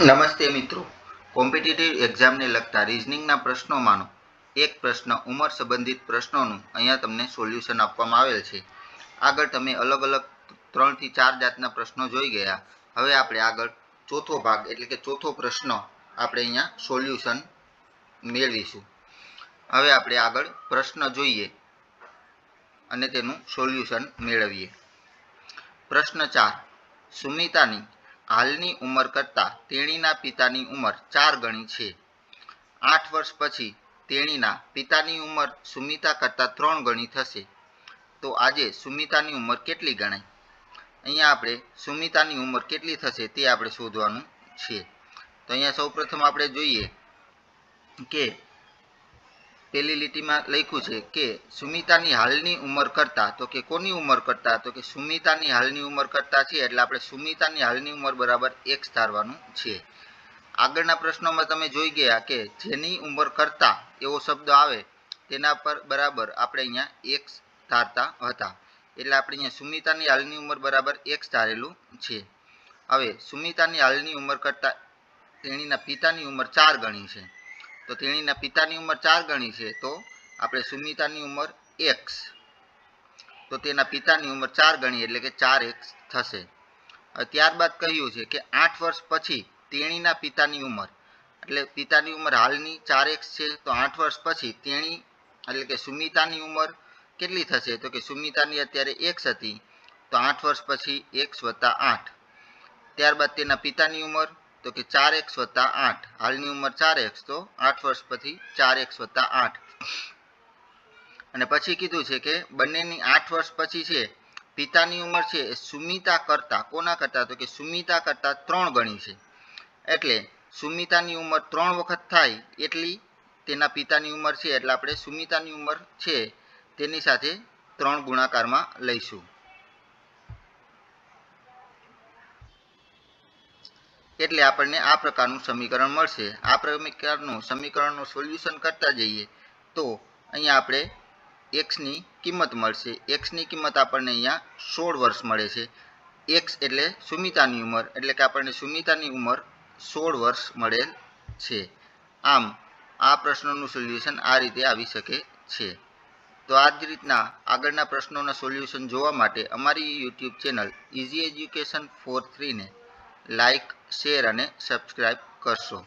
નમસ્તે મિત્રો. કોમ્પિટિટિવ એક્ઝામને લગતા રિઝનિંગના પ્રશ્નોમાંનો એક પ્રશ્ન ઉંમર સંબંધિત પ્રશ્નોનું અહીંયા તમને સોલ્યુશન આપવામાં આવેલ છે. આગળ તમે અલગ અલગ ત્રણથી ચાર જાતના પ્રશ્નો જોઈ ગયા. હવે આપણે આગળ ચોથો ભાગ એટલે કે ચોથો પ્રશ્ન આપણે અહીંયા સોલ્યુશન મેળવીશું. હવે આપણે આગળ પ્રશ્ન જોઈએ અને તેનું સોલ્યુશન મેળવીએ. પ્રશ્ન ચાર સુમિતાની હાલની ઉંમર કરતાં તેણીના પિતાની ઉંમર ચાર ગણી છે. આઠ વર્ષ પછી તેણીના પિતાની ઉંમર સુમિતા કરતાં ત્રણ ગણી થશે. તો આજે સુમિતાની ઉંમર કેટલી ગણાય? અહીંયા આપણે સુમિતાની ઉંમર કેટલી થશે તે આપણે શોધવાનું છે. તો અહીંયા સૌપ્રથમ આપણે જોઈએ કે પેલી લીટીમાં લખ્યું છે કે સુમિતાની હાલની ઉંમર કરતાં, તો કે કોની ઉંમર કરતાં, તો કે સુમિતાની હાલની ઉંમર કરતાં છે એટલે આપણે સુમિતાની હાલની ઉંમર બરાબર એક ધારવાનું છે. આગળના પ્રશ્નોમાં તમે જોઈ ગયા કે જેની ઉંમર કરતાં એવો શબ્દ આવે, તેના પર બરાબર આપણે અહીંયા એક ધારતા હતા. એટલે આપણે અહીંયા સુમિતાની હાલની ઉંમર બરાબર એક ધારેલું છે. હવે સુમિતાની હાલની ઉંમર કરતાં તેણીના પિતાની ઉંમર ચાર ગણી છે. તો તેણીના પિતાની ઉંમર ચાર ગણી છે, તો આપણે સુમિતાની ઉંમર એક્સ તો તેના પિતાની ઉંમર ચાર ગણી એટલે કે ચાર એક્સ થશે. ત્યારબાદ કહ્યું છે કે આઠ વર્ષ પછી તેણીના પિતાની ઉંમર. એટલે પિતાની ઉંમર હાલની ચાર એક્સ છે, તો આઠ વર્ષ પછી તેણી, એટલે કે સુમિતાની ઉંમર કેટલી થશે? તો કે સુમિતાની અત્યારે એક્સ હતી, તો આઠ વર્ષ પછી એક્સ વત્તા આઠ. ત્યારબાદ તેના પિતાની ઉંમર તો કે ચાર એક્સ વત્તા આઠ. હાલની ઉંમર ચાર એક્સ તો આઠ વર્ષ પછી ચાર એક્સ વત્તા આઠ. અને પછી કીધું છે કે બંનેની આઠ વર્ષ પછી છે, પિતાની ઉંમર છે એ સુમિતા કરતા, કોના કરતા? તો કે સુમિતા કરતા ત્રણ ગણી છે. એટલે સુમિતાની ઉંમર ત્રણ વખત થાય એટલી તેના પિતાની ઉંમર છે, એટલે આપણે સુમિતાની ઉંમર છે, તેની સાથે ત્રણ ગુણાકારમાં લઈશું. એટલે આપણને આ પ્રકારનું સમીકરણ મળશે. આ પ્રકારનું સમીકરણનું સોલ્યુશન કરતા જઈએ તો અહીંયા આપણે એક્સની કિંમત મળશે. એક્સની કિંમત આપણને અહીંયા સોળ વર્ષ મળે છે. એક્સ એટલે સુમિતાની ઉંમર, એટલે કે આપણને સુમિતાની ઉંમર સોળ વર્ષ મળેલ છે. આમ, આ પ્રશ્નોનું સોલ્યુશન આ રીતે આવી શકે છે. તો આ જ રીતના આગળના પ્રશ્નોના સોલ્યુશન જોવા માટે અમારી YouTube channel easy education for થ્રીને like share અને સબસ્ક્રાઈબ કરશો.